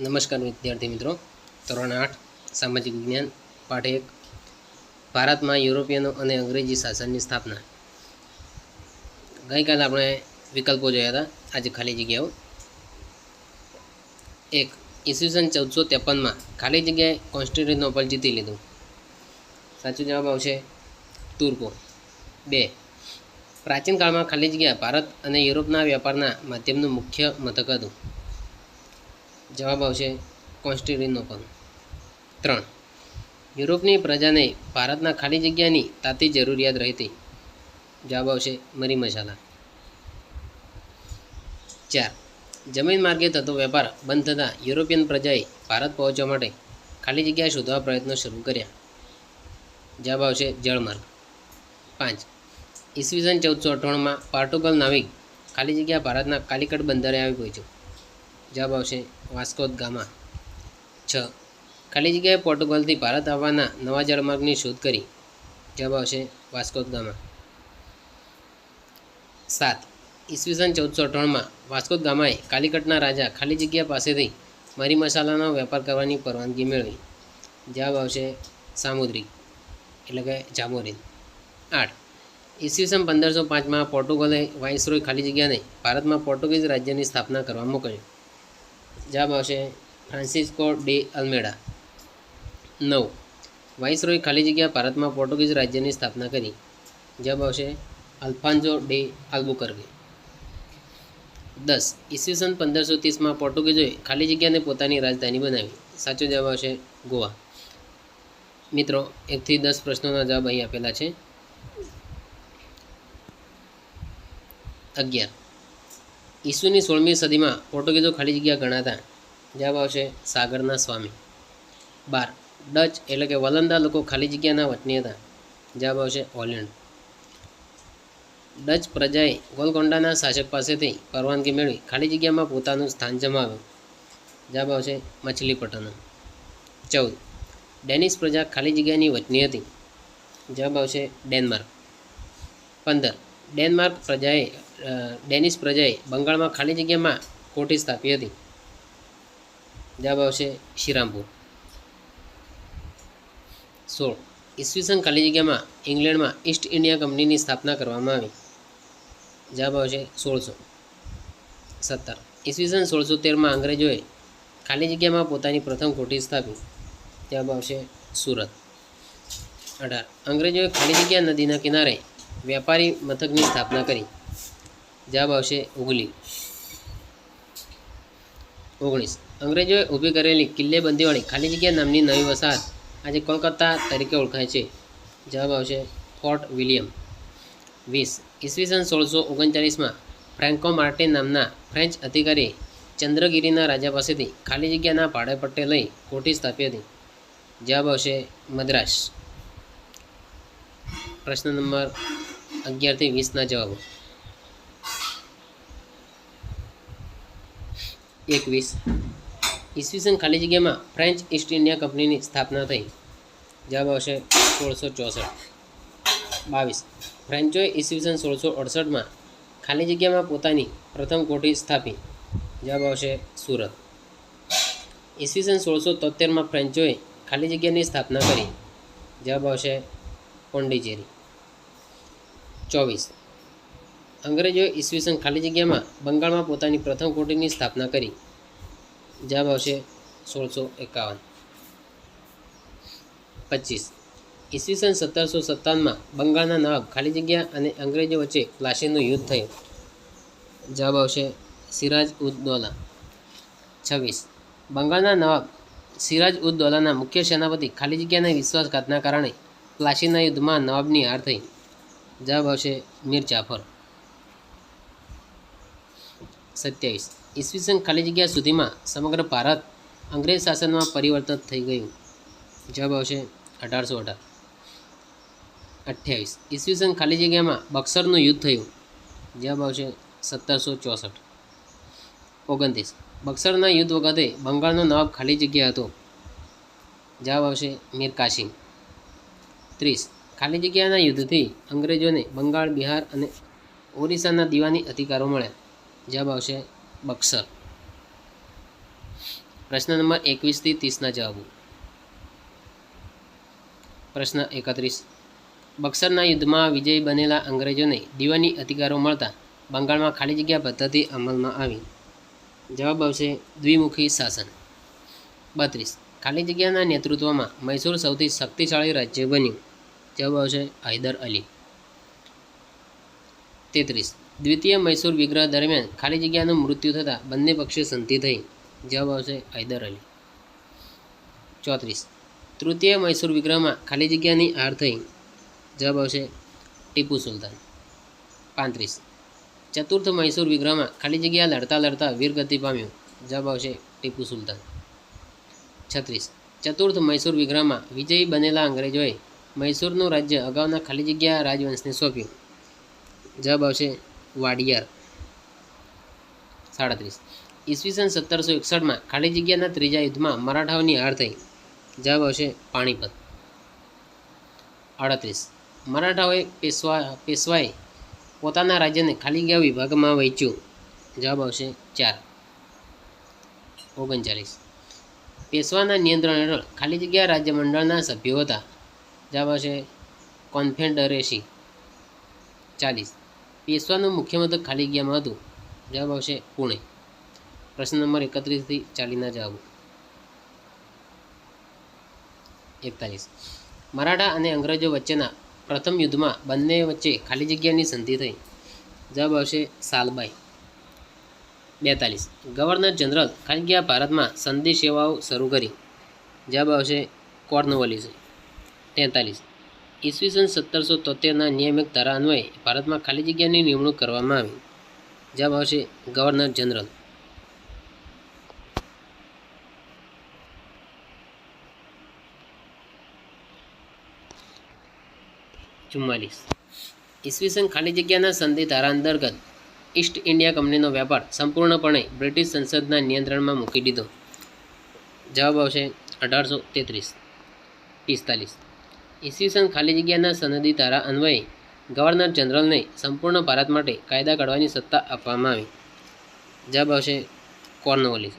નમસ્કાર વિદ્યાર્થી મિત્રો. ધોરણ આઠ, સામાજિક વિજ્ઞાન, પાઠ એક, ભારતમાં યુરોપિયનો અને અંગ્રેજી શાસનની સ્થાપના. ગઈકાલે આપણે વિકલ્પો જોયા હતા. આજે ખાલી જગ્યાઓ એક, ઈસવીસન ચૌદસો ત્રેપનમાં ખાલી જગ્યાએ કોન્સ્ટિટ્યુનોપલ જીતી લીધું. સાચો જવાબ આવશે તુર્કો. બે, પ્રાચીન કાળમાં ખાલી જગ્યા ભારત અને યુરોપના વેપારના માધ્યમનું મુખ્ય મથક હતું. જવાબ આવશે કોન્સ્ટિટ્યુનોપલ ત્રણ. યુરોપની પ્રજાને ભારતના ખાલી જગ્યાની તાતી જરૂરિયાત રહેતી. જવાબ આવશે મરી મસાલા. ચાર. જમીન માર્ગે થતો વેપાર બંધ થતાં યુરોપિયન પ્રજાએ ભારત પહોંચવા માટે ખાલી જગ્યા શોધવા પ્રયત્નો શરૂ કર્યા. જવાબ આવશે જળમાર્ગ. પાંચ. ઈસવીસન ચૌદસો અઠ્ઠાણુંમાં પોર્ટુગલ નાવિક ખાલી જગ્યા ભારતના કાલિકટ બંદરે આવી પહોંચ્યું. જવાબ આવશે વાસ્કોદ ગામા. છ. ખાલી જગ્યાએ પોર્ટુગલથી ભારત આવવાના નવા જળમાર્ગની શોધ કરી. જવાબ આવશે વાસ્કોદ ગામા. સાત. ઈસવીસન ચૌદસો અઠ્ઠાણુંમાં વાસ્કોદ ગામાએ કાલિકટના રાજા ખાલી જગ્યા પાસેથી મરી મસાલાનો વેપાર કરવાની પરવાનગી મેળવી. જવાબ આવશે સામુદ્રિક એટલે કે જામોરીન. આઠ. ઈસવીસન પંદરસો પાંચમાં પોર્ટુગલે વાઇસરોય ખાલી જગ્યાને ભારતમાં પોર્ટુગીઝ રાજ્યની સ્થાપના કરવા મોકલ્યું. જવાબ આવશે ફ્રાન્સિસ્કો ડે અલ્મેડા. નવ. વાઇસરોય ખાલી જગ્યા ભારતમાં પોર્ટુગીઝ રાજ્યની સ્થાપના કરી. જવાબ આવશે અલ્ફાન્જો ડી આલ્બુકર્ગે દસ. ઈસવીસન પંદરસો ત્રીસમાં પોર્ટુગીઝોએ ખાલી જગ્યાને પોતાની રાજધાની બનાવી. સાચો જવાબ આવશે ગોવા. મિત્રો, એકથી દસ પ્રશ્નોના જવાબ અહીં આપેલા છે. અગિયાર. ઈસવીની સોળમી સદીમાં પોર્ટુગીઝો ખાલી જગ્યા ગણાતા. જવાબ આવશે સાગરના સ્વામી. બાર. ડચ એટલે કે વલંદા લોકો ખાલી જગ્યાના વતની હતા. જવાબ આવશે હોલેન્ડ ડચ પ્રજાએ ગોલકોન્ડાના શાસક પાસેથી પરવાનગી મેળવી ખાલી જગ્યામાં પોતાનું સ્થાન જમાવ્યું. જવાબ આવશે મછલીપટ્ટનમ. ચૌદ. ડેનિશ પ્રજા ખાલી જગ્યાની વતની હતી. જવાબ આવશે ડેનમાર્ક. પંદર. ડેનમાર્ક પ્રજાએ ડેનિશ પ્રજાએ બંગાળમાં ખાલી જગ્યામાં કોઠી સ્થાપી હતી. જવાબ આવશે શ્રીરામપુર. સોળ. ઈસવીસન ખાલી જગ્યામાં ઇંગ્લેન્ડમાં ઈસ્ટ ઇન્ડિયા કંપનીની સ્થાપના કરવામાં આવી. જવાબ આવશે સોળસો. સત્તર. ઈસવીસન સોળસો તેરમાં અંગ્રેજોએ ખાલી જગ્યામાં પોતાની પ્રથમ કોઠી સ્થાપી. જવાબ આવશે સુરત. અઢાર. અંગ્રેજોએ ખાલી જગ્યા નદીના કિનારે વેપારી મથકની સ્થાપના કરી. જવાબ આવશે ઉગલી ઓગણીસ. અંગ્રેજોએ ઊભી કરેલી કિલ્લેબંધીવાળી ખાલી જગ્યા નામની નવી વસાહત આજે કોલકાતા તરીકે ઓળખાય છે? જવાબ આવશે ફોર્ટ વિલિયમ. વીસ. ઈસવીસન સોળસો ઓગણચાલીસમાં ફ્રેન્કો માર્ટિન નામના ફ્રેન્ચ અધિકારી ચંદ્રગીરીના રાજા પાસેથી ખાલી જગ્યાના ભાડે પટ્ટે લઈ કોઠી સ્થાપી હતી. જવાબ આવશે મદ્રાસ. પ્રશ્ન નંબર અગિયારથી વીસના જવાબો. એકવીસ. ઈસવીસન ખાલી જગ્યામાં ફ્રેન્ચ ઈસ્ટ ઇન્ડિયા કંપનીની સ્થાપના થઈ. જવાબ આવશે સોળસો ચોસઠ. બાવીસ. ફ્રેન્ચોએ ઈસવીસન સોળસો અડસઠમાં ખાલી જગ્યામાં પોતાની પ્રથમ કોઠી સ્થાપી. જવાબ આવશે સુરત. ઈસવીસન સોળસો તોતેરમાં ફ્રેન્ચોએ ખાલી જગ્યાની સ્થાપના કરી. જવાબ આવશે પોંડિચેરી. ચોવીસ. અંગ્રેજોએ ઈસવીસન ખાલી જગ્યામાં બંગાળમાં પોતાની પ્રથમ કોઠીની સ્થાપના કરી. જવાબ આવશે સોળસો એકાવન. પચીસ. ઈસવીસન સત્તરસો સત્તાવનમાં બંગાળના નવાબ ખાલી જગ્યા અને અંગ્રેજો વચ્ચે પ્લાસીનું યુદ્ધ થયું. જવાબ આવશે સિરાજ ઉદ દૌલા. છવ્વીસ. બંગાળના નવાબ સિરાજ ઉદ દૌલાના મુખ્ય સેનાપતિ ખાલી જગ્યાના વિશ્વાસઘાતના કારણે પ્લાસીના યુદ્ધમાં નવાબની હાર થઈ. જવાબ આવશે મીર જાફર. સત્યાવીસ. ઈસવીસન ખાલી જગ્યા સુધીમાં સમગ્ર ભારત અંગ્રેજ શાસનમાં પરિવર્તન થઈ ગયું. જવાબ આવશે અઢારસો અઢાર. અઠ્યાવીસ. ઈસવીસન ખાલી જગ્યામાં બક્સરનું યુદ્ધ થયું. જવાબ આવશે સત્તરસો ચોસઠ. ઓગણત્રીસ. બક્સરના યુદ્ધ વખતે બંગાળનો નવાબ ખાલી જગ્યા હતો. જવાબ આવશે મીર કાશીમ ત્રીસ. ખાલી જગ્યાના યુદ્ધથી અંગ્રેજોને બંગાળ, બિહાર અને ઓરિસ્સાના દીવાની અધિકારો મળ્યા. જવાબ આવશે બક્સર. પ્રશ્ન નંબર એકવીસથી ત્રીસના જવાબો પ્રશ્ન એકત્રીસ. બક્સરના યુદ્ધમાં વિજયી બનેલા અંગ્રેજોને દીવાની અધિકારો મળતા બંગાળમાં ખાલી જગ્યા પદ્ધતિ અમલમાં આવી. જવાબ આવશે દ્વિમુખી શાસન. બત્રીસ. ખાલી જગ્યાના નેતૃત્વમાં મૈસૂર સૌથી શક્તિશાળી રાજ્ય બન્યું. જવાબ આવશે હૈદર અલી. તેત્રીસ. દ્વિતીય મૈસૂર વિગ્રહ દરમિયાન ખાલી જગ્યાનું મૃત્યુ થતાં બંને પક્ષે સંધિ થઈ. જવાબ આવશે હૈદર અલી. ચોત્રીસ. તૃતીય મૈસૂર વિગ્રહમાં ખાલી જગ્યાની હાર થઈ. જવાબ આવશે ટીપુ સુલતાન. પાંત્રીસ. ચતુર્થ મૈસૂર વિગ્રહમાં ખાલી જગ્યા લડતા લડતા વીરગતિ પામ્યું. જવાબ આવશે ટીપુ સુલતાન. છત્રીસ. ચતુર્થ મૈસૂર વિગ્રહમાં વિજયી બનેલા અંગ્રેજોએ મૈસૂરનું રાજ્ય અગાઉના ખાલી જગ્યા રાજવંશને સોંપ્યું. જવાબ આવશે વાડિયાર. સાડત્રીસ. ઈસવીસન સત્તરસો એકસઠમાં ખાલી જગ્યાના ત્રીજા યુદ્ધમાં મરાઠાઓની હાર થઈ. જવાબ આવશે પાણીપત. અડત્રીસ મરાઠાઓએ પેશવા, પેશવાએ પોતાના રાજ્યને ખાલી ગયા વિભાગમાં વહેંચ્યું. જવાબ આવશે ચાર. ઓગણચાલીસ પેશવાના નિયંત્રણ હેઠળ ખાલી જગ્યા રાજ્ય મંડળના સભ્યો હતા. જવાબ આવશે કોન્ફેડરેસી. ચાલીસ. પેશવાનું મુખ્ય મથક ખાલી ગયામાં હતું. જવાબ આવશે પુણે. પ્રશ્ન નંબર એકત્રીસથી ચાલીના જવાબ. એકતાલીસ. મરાઠા અને અંગ્રેજો વચ્ચેના પ્રથમ યુદ્ધમાં બંને વચ્ચે ખાલી જગ્યાની સંધિ થઈ. જવાબ આવશે સાલબાઈ. બેતાલીસ. ગવર્નર જનરલ ખાલી ગયા ભારતમાં સંધિ સેવાઓ શરૂ કરી. જવાબ આવશે કોર્નવોલિસે. તેતાલીસ. ઈસવીસન સત્તરસો તોતેરના નિયમિત ધારા અન્વયે ભારતમાં ખાલી જગ્યાની નિમણૂક કરવામાં આવી. જવાબ આવશે ગવર્નર જનરલ. ચુમ્માલીસ. ઈસવીસન ખાલી જગ્યાના સંધિ ધારા અંતર્ગત ઈસ્ટ ઇન્ડિયા કંપનીનો વેપાર સંપૂર્ણપણે બ્રિટિશ સંસદના નિયંત્રણમાં મૂકી દીધો. જવાબ આવશે અઢારસો તેત્રીસ. પિસ્તાલીસ. ઈસવીસન ખાલી જગ્યાના સનદી ધારા અન્વયે ગવર્નર જનરલને સંપૂર્ણ ભારત માટે કાયદા ઘડવાની સત્તા આપવામાં આવી. જવાબ આવશે કોર્નવોલિસ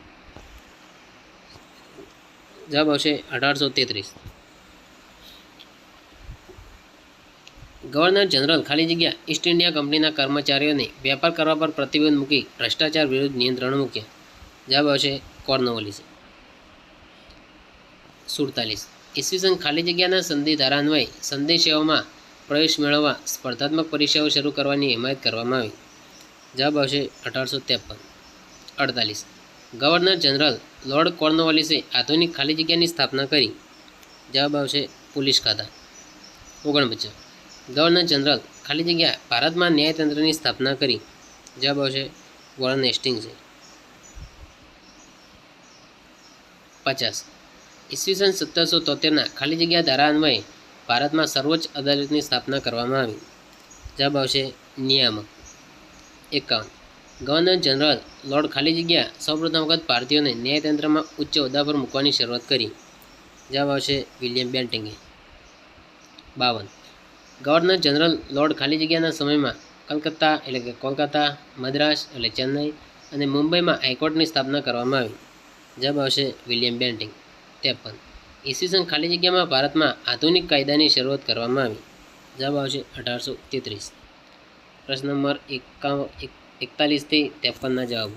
જવાબ આવશે અઢારસો તેત્રીસ. ગવર્નર જનરલ ખાલી જગ્યા ઈસ્ટ ઇન્ડિયા કંપનીના કર્મચારીઓને વેપાર કરવા પર પ્રતિબંધ મૂકી ભ્રષ્ટાચાર વિરુદ્ધ નિયંત્રણ મૂક્યા. જવાબ આવશે કોર્નવોલિસ સુડતાલીસ. ઈસવીસન ખાલી જગ્યાના સંધિ ધારા અન્વયે સંધિ સેવામાં પ્રવેશ મેળવવા સ્પર્ધાત્મક પરીક્ષાઓ શરૂ કરવાની હિમાયત કરવામાં આવી. જવાબ આવશે અઢારસો ત્રેપન. અડતાલીસ. ગવર્નર જનરલ લોર્ડ કોર્નવોલિસે આધુનિક ખાલી જગ્યાની સ્થાપના કરી. જવાબ આવશે પોલીસ ખાતા. ઓગણપચાસ. ગવર્નર જનરલ ખાલી જગ્યા ભારતમાં ન્યાયતંત્રની સ્થાપના કરી. જવાબ આવશે વોરન હેસ્ટિંગ્સે. પચાસ. ઈસવીસન સત્તરસો તોતેરના ખાલી જગ્યા ધારા અન્વયે ભારતમાં સર્વોચ્ચ અદાલતની સ્થાપના કરવામાં આવી. જવાબ આવશે નિયામક. એકાવન. ગવર્નર જનરલ લોર્ડ ખાલી જગ્યા સૌપ્રથમ વખત ભારતીયોને ન્યાયતંત્રમાં ઉચ્ચ હોદ્દા પર મૂકવાની શરૂઆત કરી. જવાબ આવશે વિલિયમ બેન્ટિંગે. બાવન. ગવર્નર જનરલ લોર્ડ ખાલી જગ્યાના સમયમાં કલકત્તા એટલે કે કોલકાતા, મદ્રાસ એટલે ચેન્નઈ અને મુંબઈમાં હાઈકોર્ટની સ્થાપના કરવામાં આવી. જવાબ આવશે વિલિયમ બેન્ટિંગ. ત્રેપન ઈસવીસન ખાલી જગ્યામાં ભારતમાં આધુનિક કાયદાની શરૂઆત કરવામાં આવી. જવાબ આવશે અઢારસો તેત્રીસ. પ્રશ્ન નંબર એકાવ એકતાલીસથી ત્રેપનના જવાબો.